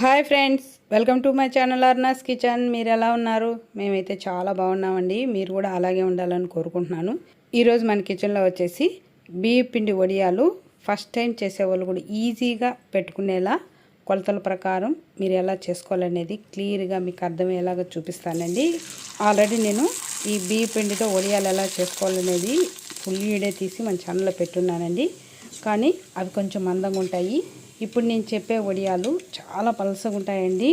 Hi friends welcome to my channel Arnas kitchen. మీరు ఎలా ఉన్నారు? మేమైతే చాలా బాగున్నామండి. మీరు కూడా అలాగే ఉండాలని కోరుకుంటున్నాను. ఈరోజు మన కిచెన్లో వచ్చేసి బియ్య పిండి వడియాలు. ఫస్ట్ టైం చేసేవాళ్ళు కూడా ఈజీగా పెట్టుకునేలా కొలతల ప్రకారం మీరు ఎలా చేసుకోవాలనేది క్లియర్గా మీకు అర్థమయ్యేలాగా చూపిస్తానండి. ఆల్రెడీ నేను ఈ బియ్య పిండితో వడియాలు ఎలా చేసుకోవాలనేది ఫుల్ వీడియో తీసి మన ఛానల్లో పెట్టున్నానండి. కానీ అవి కొంచెం మందంగా ఉంటాయి. ఇప్పుడు నేను చెప్పే వడియాలు చాలా పలసగా ఉంటాయండి.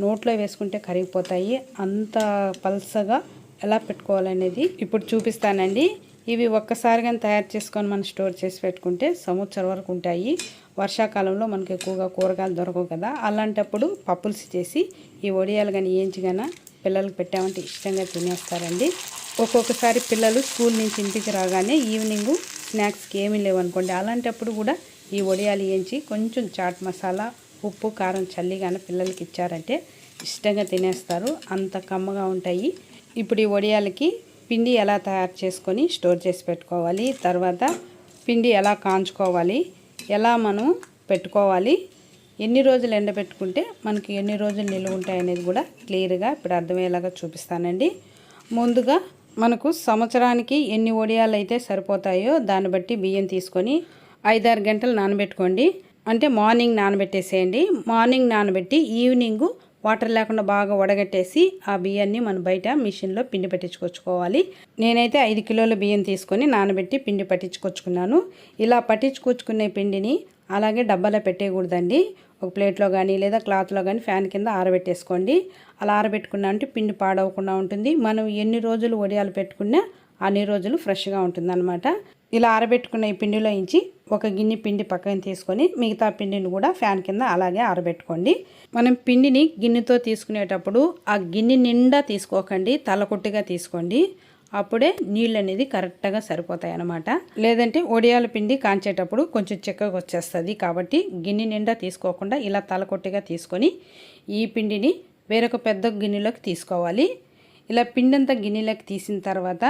నోట్లో వేసుకుంటే కరిగిపోతాయి. అంత పలసగా ఎలా పెట్టుకోవాలనేది ఇప్పుడు చూపిస్తానండి. ఇవి ఒక్కసారిగా తయారు చేసుకొని మనం స్టోర్ చేసి పెట్టుకుంటే సంవత్సరం వరకు ఉంటాయి. వర్షాకాలంలో మనకి ఎక్కువగా కూరగాయలు దొరకవు కదా. అలాంటప్పుడు పప్పులుసి చేసి ఈ వడియాలు కానీ ఏంచిగాన పిల్లలకు పెట్టామంటే ఇష్టంగా తినేస్తారండి. ఒక్కొక్కసారి పిల్లలు స్కూల్ నుంచి ఇంటికి రాగానే ఈవినింగ్ స్నాక్స్కి ఏమీ లేవనుకోండి. అలాంటప్పుడు కూడా ఈ వడియాలు వేయించి కొంచెం చాట్ మసాలా ఉప్పు కారం చల్లిగానే పిల్లలకి ఇచ్చారంటే ఇష్టంగా తినేస్తారు. అంత కమ్మగా ఉంటాయి. ఇప్పుడు ఈ వడియాలకి పిండి ఎలా తయారు చేసుకొని స్టోర్ చేసి పెట్టుకోవాలి. తర్వాత పిండి ఎలా కాంచుకోవాలి ఎలా మనం పెట్టుకోవాలి ఎన్ని రోజులు ఎండబెట్టుకుంటే మనకి ఎన్ని రోజులు నిలువ ఉంటాయి అనేది కూడా క్లియర్గా ఇప్పుడు అర్థమయ్యేలాగా చూపిస్తానండి. ముందుగా మనకు సంవత్సరానికి ఎన్ని వడియాలు అయితే సరిపోతాయో దాన్ని బట్టి బియ్యం తీసుకొని ఐదారు గంటలు నానబెట్టుకోండి. అంటే మార్నింగ్ నానబెట్టేసేయండి. మార్నింగ్ నానబెట్టి ఈవినింగ్ వాటర్ లేకుండా బాగా వడగట్టేసి ఆ బియ్యాన్ని మనం బయట మిషన్లో పిండి పట్టించుకొచ్చుకోవాలి. నేనైతే ఐదు కిలోల బియ్యం తీసుకొని నానబెట్టి పిండి పట్టించుకొచ్చుకున్నాను. ఇలా పట్టించుకొచ్చుకునే పిండిని అలాగే డబ్బాలో పెట్టేయకూడదండి. ఒక ప్లేట్లో కానీ లేదా క్లాత్లో కానీ ఫ్యాన్ కింద ఆరబెట్టేసుకోండి. అలా ఆరబెట్టుకున్నా అంటే పిండి పాడవకుండా ఉంటుంది. మనం ఎన్ని రోజులు వడియాలు పెట్టుకున్నా అన్ని రోజులు ఫ్రెష్గా ఉంటుంది ఇలా ఆరబెట్టుకున్న ఈ పిండిలో ఇంచి ఒక గిన్నె పిండి పక్కన తీసుకొని మిగతా పిండిని కూడా ఫ్యాన్ కింద అలాగే ఆరబెట్టుకోండి. మనం పిండిని గిన్నెతో తీసుకునేటప్పుడు ఆ గిన్నె నిండా తీసుకోకండి తలకొట్టుగా తీసుకోండి. అప్పుడే నీళ్ళు అనేది కరెక్ట్గా సరిపోతాయి అన్నమాట. లేదంటే ఒడియాల పిండి కాంచేటప్పుడు కొంచెం చిక్కగా వచ్చేస్తుంది. కాబట్టి గిన్నె నిండా తీసుకోకుండా ఇలా తలకొట్టిగా తీసుకొని ఈ పిండిని వేరొక పెద్ద గిన్నెలోకి తీసుకోవాలి. ఇలా పిండి అంతా గిన్నెలోకి తీసిన తర్వాత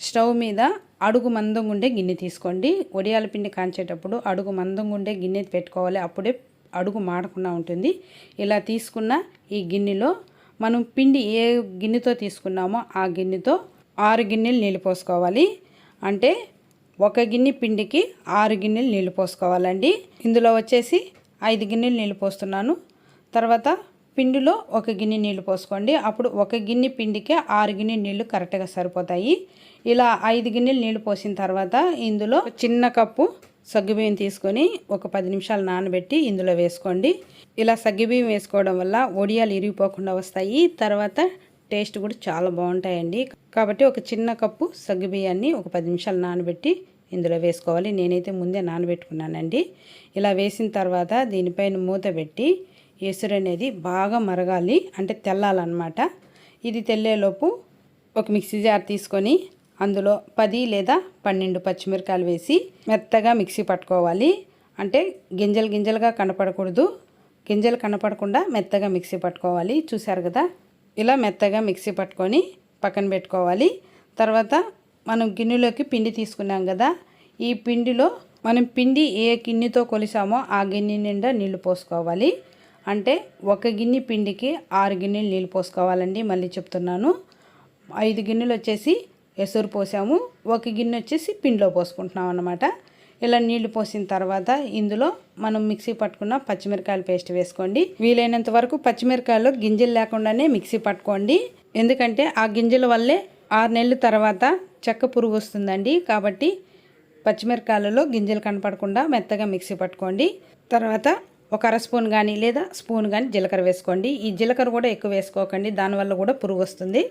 స్టవ్ మీద అడుగు మందంగా ఉండే గిన్నె తీసుకోండి. వడియాల పిండి కాంచేటప్పుడు అడుగు మందంగా ఉండే గిన్నె పెట్టుకోవాలి. అప్పుడే అడుగు మాడకుండా ఉంటుంది. ఇలా తీసుకున్న ఈ గిన్నెలో మనం పిండి ఏ గిన్నెతో తీసుకున్నామో ఆ గిన్నెతో ఆరు గిన్నెలు నీళ్ళు పోసుకోవాలి. అంటే ఒక గిన్నె పిండికి ఆరు గిన్నెలు నీళ్ళు పోసుకోవాలండి. ఇందులో వచ్చేసి ఐదు గిన్నెలు నీళ్ళు పోస్తున్నాను. తర్వాత పిండిలో ఒక గిన్నె నీళ్ళు పోసుకోండి. అప్పుడు ఒక గిన్నె పిండికే ఆరు గిన్నె నీళ్ళు కరెక్ట్గా సరిపోతాయి. ఇలా ఐదు గిన్నెలు నీళ్ళు పోసిన తర్వాత ఇందులో చిన్న కప్పు సగ్గుబియ్యం తీసుకొని ఒక పది నిమిషాలు నానబెట్టి ఇందులో వేసుకోండి. ఇలా సగ్గుబియ్యం వేసుకోవడం వల్ల ఒడియాలు ఇరిగిపోకుండా వస్తాయి. తర్వాత టేస్ట్ కూడా చాలా బాగుంటాయండి. కాబట్టి ఒక చిన్న కప్పు సగ్గుబియ్యాన్ని ఒక పది నిమిషాలు నానబెట్టి ఇందులో వేసుకోవాలి. నేనైతే ముందే నానబెట్టుకున్నానండి. ఇలా వేసిన తర్వాత దీనిపైన మూత పెట్టి ఎసురు అనేది బాగా మరగాలి అంటే తెల్లాలన్నమాట. ఇది తెల్లేలోపు ఒక మిక్సీ జార్ తీసుకొని అందులో పది లేదా పన్నెండు పచ్చిమిరకాయలు వేసి మెత్తగా మిక్సీ పట్టుకోవాలి. అంటే గింజలు గింజలుగా కనపడకూడదు. గింజలు కనపడకుండా మెత్తగా మిక్సీ పట్టుకోవాలి. చూశారు కదా? ఇలా మెత్తగా మిక్సీ పట్టుకొని పక్కన పెట్టుకోవాలి. తర్వాత మనం గిన్నెలోకి పిండి తీసుకున్నాం కదా? ఈ పిండిలో మనం పిండి ఏ గిన్నెతో కొలిసామో ఆ గిన్నె నిండా నీళ్ళు పోసుకోవాలి. అంటే ఒక గిన్నె పిండికి ఆరు గిన్నెలు నీళ్ళు పోసుకోవాలండి మళ్ళీ చెప్తున్నాను. ఐదు గిన్నెలు వచ్చేసి ఎసురు పోసాము ఒక గిన్నె వచ్చేసి పిండిలో పోసుకుంటున్నాం అన్నమాట. ఇలా నీళ్ళు పోసిన తర్వాత ఇందులో మనం మిక్సీ పట్టుకున్న పచ్చిమిరకాయల పేస్ట్ వేసుకోండి. వీలైనంత వరకు పచ్చిమిరకాయలు గింజలు లేకుండానే మిక్సీ పట్టుకోండి. ఎందుకంటే ఆ గింజల వల్లే ఆరు నెలల తర్వాత చెక్క పురుగు వస్తుందండి. కాబట్టి పచ్చిమిరకాయలలో గింజలు కనపడకుండా మెత్తగా మిక్సీ పట్టుకోండి. తర్వాత ఒక అర స్పూన్ కానీ లేదా స్పూన్ కానీ జీలకర్ర వేసుకోండి. ఈ జీలకర్ర కూడా ఎక్కువ వేసుకోకండి. దానివల్ల కూడా పురుగు వస్తుంది.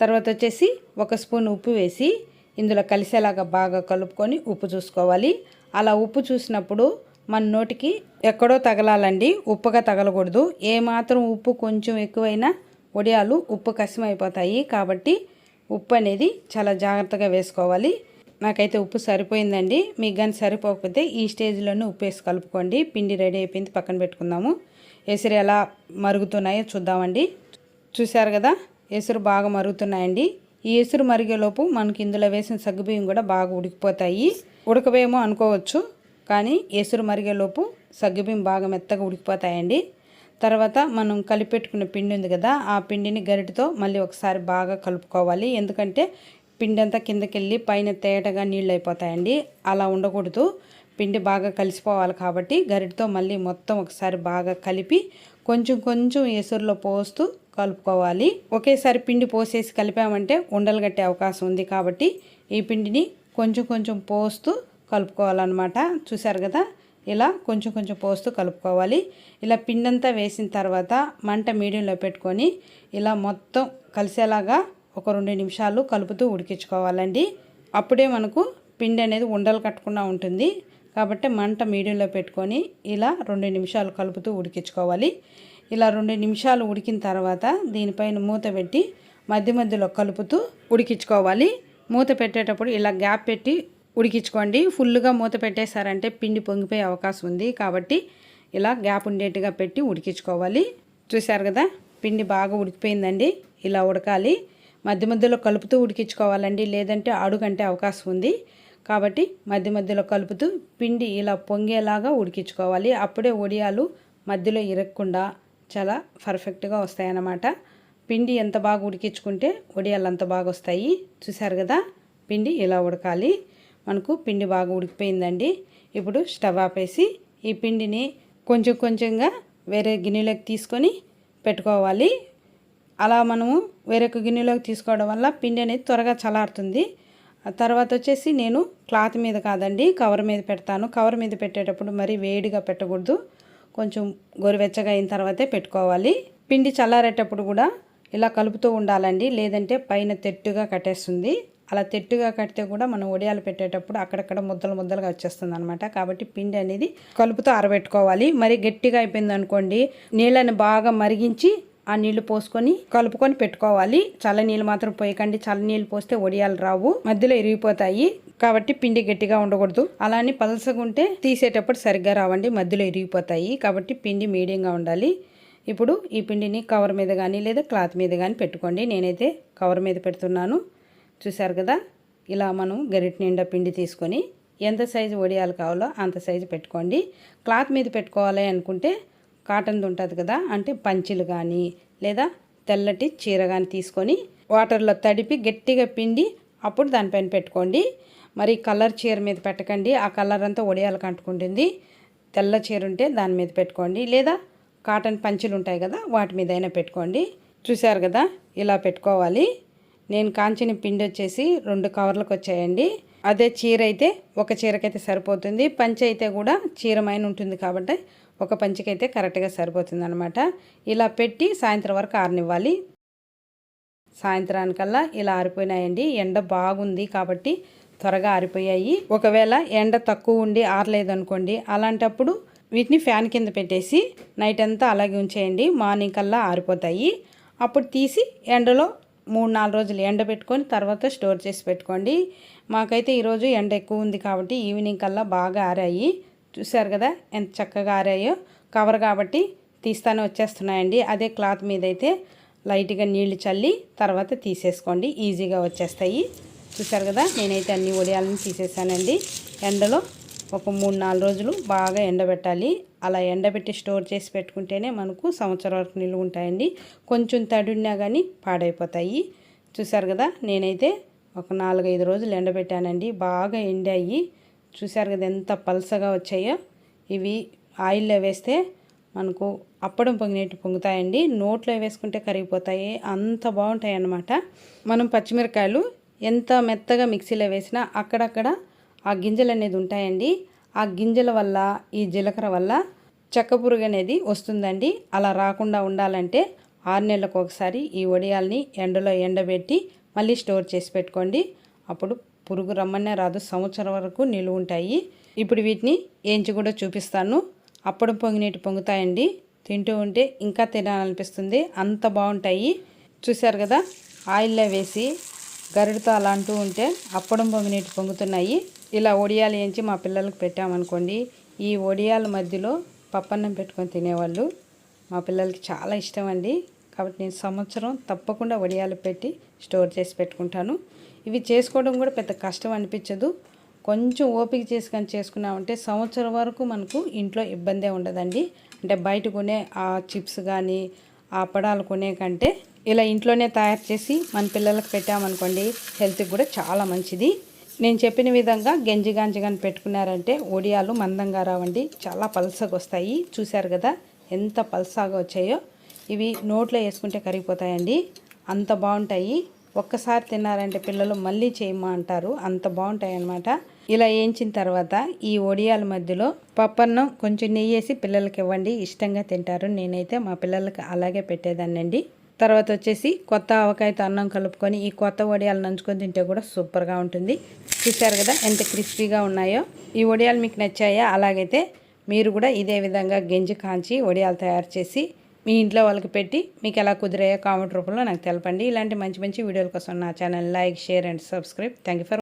తర్వాత వచ్చేసి ఒక స్పూన్ ఉప్పు వేసి ఇందులో కలిసేలాగా బాగా కలుపుకొని ఉప్పు చూసుకోవాలి. అలా ఉప్పు చూసినప్పుడు మన నోటికి ఎక్కడో తగలాలండి. ఉప్పుగా తగలకూడదు. ఏమాత్రం ఉప్పు కొంచెం ఎక్కువైనా వడియాలు ఉప్పు కసిమైపోతాయి. కాబట్టి ఉప్పు అనేది చాలా జాగ్రత్తగా వేసుకోవాలి. నాకైతే ఉప్పు సరిపోయిందండి. మీకు కానీ సరిపోకపోతే ఈ స్టేజ్లోనే ఉప్పు వేసి కలుపుకోండి. పిండి రెడీ అయిపోయింది. పక్కన పెట్టుకుందాము. ఎసురు ఎలా మరుగుతున్నాయో చూద్దామండి. చూశారు కదా? ఎసురు బాగా మరుగుతున్నాయండి. ఈ ఎసురు మరిగేలోపు మనకి ఇందులో వేసిన సగ్గుబియ్యం కూడా బాగా ఉడికిపోతాయి. ఉడకవేమో అనుకోవచ్చు. కానీ ఎసురు మరిగేలోపు సగ్గుబియ్యం బాగా మెత్తగా ఉడికిపోతాయండి. తర్వాత మనం కలిపెట్టుకున్న పిండి ఉంది కదా ఆ పిండిని గరిటతో మళ్ళీ ఒకసారి బాగా కలుపుకోవాలి. ఎందుకంటే పిండి అంతా కిందకి వెళ్ళి పైన తేటగా నీళ్ళు అయిపోతాయండి అలా ఉండకూడదు. పిండి బాగా కలిసిపోవాలి కాబట్టి గరిటతో మళ్ళీ మొత్తం ఒకసారి బాగా కలిపి కొంచెం కొంచెం ఎసురులో పోస్తూ కలుపుకోవాలి. ఒకేసారి పిండి పోసేసి కలిపామంటే ఉండలు కట్టే అవకాశం ఉంది కాబట్టి ఈ పిండిని కొంచెం కొంచెం పోస్తూ కలుపుకోవాలన్నమాట. చూసారు కదా? ఇలా కొంచెం కొంచెం పోస్తూ కలుపుకోవాలి. ఇలా పిండంతా వేసిన తర్వాత మంట మీడియంలో పెట్టుకొని ఇలా మొత్తం కలిసేలాగా ఒక రెండు నిమిషాలు కలుపుతూ ఉడికించుకోవాలండి. అప్పుడే మనకు పిండి అనేది ఉండలు కట్టకుండా ఉంటుంది. కాబట్టి మంట మీడియంలో పెట్టుకొని ఇలా రెండు నిమిషాలు కలుపుతూ ఉడికించుకోవాలి. ఇలా రెండు నిమిషాలు ఉడికిన తర్వాత దీనిపైన మూత పెట్టి మధ్య మధ్యలో కలుపుతూ ఉడికించుకోవాలి. మూత పెట్టేటప్పుడు ఇలా గ్యాప్ పెట్టి ఉడికించుకోండి. ఫుల్గా మూత పెట్టేశారంటే పిండి పొంగిపోయే అవకాశం ఉంది. కాబట్టి ఇలా గ్యాప్ ఉండేట్టుగా పెట్టి ఉడికించుకోవాలి. చూశారు కదా? పిండి బాగా ఉడికిపోయిందండి. ఇలా ఉడకాలి. మధ్య మధ్యలో కలుపుతూ ఉడికించుకోవాలండి. లేదంటే అడుగంటే అవకాశం ఉంది. కాబట్టి మధ్య మధ్యలో కలుపుతూ పిండి ఇలా పొంగేలాగా ఉడికించుకోవాలి. అప్పుడే వడియాలు మధ్యలో ఇరగకుండా చాలా పర్ఫెక్ట్గా వస్తాయన్నమాట. పిండి ఎంత బాగా ఉడికించుకుంటే వడియాలు అంత బాగా వస్తాయి. చూసారు కదా? పిండి ఇలా ఉడకాలి. మనకు పిండి బాగా ఉడికిపోయిందండి. ఇప్పుడు స్టవ్ ఆపేసి ఈ పిండిని కొంచెం కొంచెంగా వేరే గిన్నెలోకి తీసుకొని పెట్టుకోవాలి. అలా మనము వేరొక గిన్నెలోకి తీసుకోవడం వల్ల పిండి అనేది త్వరగా చలారుతుంది తర్వాత వచ్చేసి నేను క్లాత్ మీద కాదండి కవర్ మీద పెడతాను. కవర్ మీద పెట్టేటప్పుడు మరీ వేడిగా పెట్టకూడదు. కొంచెం గోరువెచ్చగా అయిన తర్వాతే పెట్టుకోవాలి. పిండి చల్లారేటప్పుడు కూడా ఇలా కలుపుతూ ఉండాలండి లేదంటే పైన తెట్టుగా కట్టేస్తుంది. అలా తెట్టుగా కడితే కూడా మనం ఒడియాలు పెట్టేటప్పుడు అక్కడక్కడ ముద్దలు ముద్దలుగా వచ్చేస్తుంది అనమాట కాబట్టి పిండి అనేది కలుపుతూ ఆరబెట్టుకోవాలి. మరి గట్టిగా అయిపోయింది అనుకోండి నీళ్ళని బాగా మరిగించి ఆ నీళ్ళు పోసుకొని కలుపుకొని పెట్టుకోవాలి. చల్ల నీళ్ళు మాత్రం పోయకండి. చల్ల నీళ్ళు పోస్తే ఒడియాలు రావు. మధ్యలో ఇరిగిపోతాయి. కాబట్టి పిండి గట్టిగా ఉండకూడదు. అలానే పలసగుంటే తీసేటప్పుడు సరిగ్గా రావండి. మధ్యలో ఇరిగిపోతాయి. కాబట్టి పిండి మీడియంగా ఉండాలి. ఇప్పుడు ఈ పిండిని కవర్ మీద కానీ లేదా క్లాత్ మీద కానీ పెట్టుకోండి. నేనైతే కవర్ మీద పెడుతున్నాను. చూసారు కదా? ఇలా మనం గరిట నిండా పిండి తీసుకొని ఎంత సైజు వడియాలు కావాలో అంత సైజు పెట్టుకోండి. క్లాత్ మీద పెట్టుకోవాలి అనుకుంటే కాటన్ది ఉంటుంది కదా అంటే పంచులు కానీ లేదా తెల్లటి చీర కానీ తీసుకొని వాటర్లో తడిపి గట్టిగా పిండి అప్పుడు దానిపైన పెట్టుకోండి. మరి కలర్ చీర మీద పెట్టకండి. ఆ కలర్ అంతా ఒడియాలకు అంటుకుంటుంది తెల్ల చీర ఉంటే దాని మీద పెట్టుకోండి. లేదా కాటన్ పంచులు ఉంటాయి కదా వాటి మీద అయినా పెట్టుకోండి. చూశారు కదా ఇలా పెట్టుకోవాలి. నేను కాంచిన పిండి వచ్చేసి రెండు కవర్లకు వచ్చాయండి. అదే చీర అయితే ఒక చీరకైతే సరిపోతుంది. పంచి అయితే కూడా చీరమైన ఉంటుంది కాబట్టి ఒక పంచికైతే కరెక్ట్గా సరిపోతుంది అనమాట ఇలా పెట్టి సాయంత్రం వరకు ఆరనివ్వాలి. సాయంత్రానికల్లా ఇలా ఆరిపోయినాయండి. ఎండ బాగుంది కాబట్టి త్వరగా ఆరిపోయాయి. ఒకవేళ ఎండ తక్కువ ఉండి ఆరలేదనుకోండి అలాంటప్పుడు వీటిని ఫ్యాన్ కింద పెట్టేసి నైట్ అంతా అలాగే ఉంచేయండి. మార్నింగ్ కల్లా ఆరిపోతాయి. అప్పుడు తీసి ఎండలో మూడు నాలుగు రోజులు ఎండ పెట్టుకొని తర్వాత స్టోర్ చేసి పెట్టుకోండి. మాకైతే ఈరోజు ఎండ ఎక్కువ ఉంది కాబట్టి ఈవినింగ్ కల్లా బాగా ఆరాయి. చూసారు కదా? ఎంత చక్కగా ఆరాయో. కవర్ కాబట్టి తీస్తానే వచ్చేస్తున్నాయండి. అదే క్లాత్ మీద అయితే లైట్గా నీళ్ళు చల్లి తర్వాత తీసేసుకోండి. ఈజీగా వచ్చేస్తాయి. చూసారు కదా? నేనైతే అన్ని వడియాలను తీసేసానండి. ఎండలో ఒక మూడు నాలుగు రోజులు బాగా ఎండబెట్టాలి. అలా ఎండబెట్టి స్టోర్ చేసి పెట్టుకుంటేనే మనకు సంవత్సరం వరకు నిల్వ ఉంటాయండి. కొంచెం తడున్నా కానీ పాడైపోతాయి. చూసారు కదా? నేనైతే ఒక నాలుగైదు రోజులు ఎండబెట్టానండి. బాగా ఎండాయి. చూసారు కదా ఎంత పలసగా వచ్చాయో? ఇవి ఆయిల్లో వేస్తే మనకు అప్పడం పొంగినట్టు పొంగుతాయండి. నోట్లో వేసుకుంటే కరిగిపోతాయి. అంత బాగుంటాయి అన్నమాట మనం పచ్చిమిరకాయలు ఎంత మెత్తగా మిక్సీలో వేసినా అక్కడక్కడ ఆ గింజలు అనేది ఉంటాయండి. ఆ గింజల వల్ల ఈ జీలకర్ర వల్ల చెక్క పురుగు అనేది వస్తుందండి. అలా రాకుండా ఉండాలంటే ఆరు నెలలకు ఒకసారి ఈ వడియాల్ని ఎండలో ఎండబెట్టి మళ్ళీ స్టోర్ చేసి పెట్టుకోండి. అప్పుడు పురుగు రమ్మనే రాదు సంవత్సరం వరకు నిలువ ఉంటాయి. ఇప్పుడు వీటిని ఏంచి కూడా చూపిస్తాను. అప్పుడు పొంగినట్టు పొంగుతాయండి. తింటూ ఉంటే ఇంకా తినాలనిపిస్తుంది. అంత బాగుంటాయి. చూశారు కదా ఆయిల్లో వేసి గరుడుతో అలా అంటూ ఉంటే అప్పడం పొంగినట్టు పొంగుతున్నాయి. ఇలా ఒడియాలు వేయించి మా పిల్లలకు పెట్టామనుకోండి ఈ ఒడియాల మధ్యలో పప్పన్నం పెట్టుకొని తినేవాళ్ళు మా పిల్లలకి చాలా ఇష్టం అండి. కాబట్టి నేను సంవత్సరం తప్పకుండా వడియాలు పెట్టి స్టోర్ చేసి పెట్టుకుంటాను. ఇవి చేసుకోవడం కూడా పెద్ద కష్టం అనిపించదు. కొంచెం ఓపిక చేసుకొని చేసుకున్నామంటే సంవత్సరం వరకు మనకు ఇంట్లో ఇబ్బందే ఉండదండి. అంటే బయట కొనే ఆ చిప్స్ కానీ ఆ పడాలు కొనే కంటే ఇలా ఇంట్లోనే తయారు చేసి మన పిల్లలకు పెట్టామనుకోండి హెల్త్కి కూడా చాలా మంచిది. నేను చెప్పిన విధంగా గంజి గంజి కానీ పెట్టుకున్నారంటే ఒడియాలు మందంగా రావండి. చాలా పల్సగా వస్తాయి. చూశారు కదా ఎంత పల్సాగా వచ్చాయో. ఇవి నోట్లో వేసుకుంటే కరిగిపోతాయండి. అంత బాగుంటాయి. ఒక్కసారి తిన్నారంటే పిల్లలు మళ్ళీ చేయమా అంటారు. అంత బాగుంటాయి అన్నమాట ఇలా వేయించిన తర్వాత ఈ ఒడియాల మధ్యలో పప్పన్నం కొంచెం నెయ్యి వేసి పిల్లలకి ఇవ్వండి. ఇష్టంగా తింటారు. నేనైతే మా పిల్లలకి అలాగే పెట్టేదాన్నండి. తర్వాత వచ్చేసి కొత్త ఆవకాయతో అన్నం కలుపుకొని ఈ కొత్త వడియాలు నంచుకొని తింటే కూడా సూపర్గా ఉంటుంది. చూశారు కదా ఎంత క్రిస్పీగా ఉన్నాయో. ఈ వడియాలు మీకు నచ్చాయా? అలాగైతే మీరు కూడా ఇదే విధంగా గెంజి కాంచి వడియాలు తయారు చేసి మీ ఇంట్లో వాళ్ళకి పెట్టి మీకు ఎలా కుదిరాయో కామెంట్ రూపంలో నాకు తెలపండి. ఇలాంటి మంచి మంచి వీడియోల కోసం నా channel like share and subscribe. Thank you for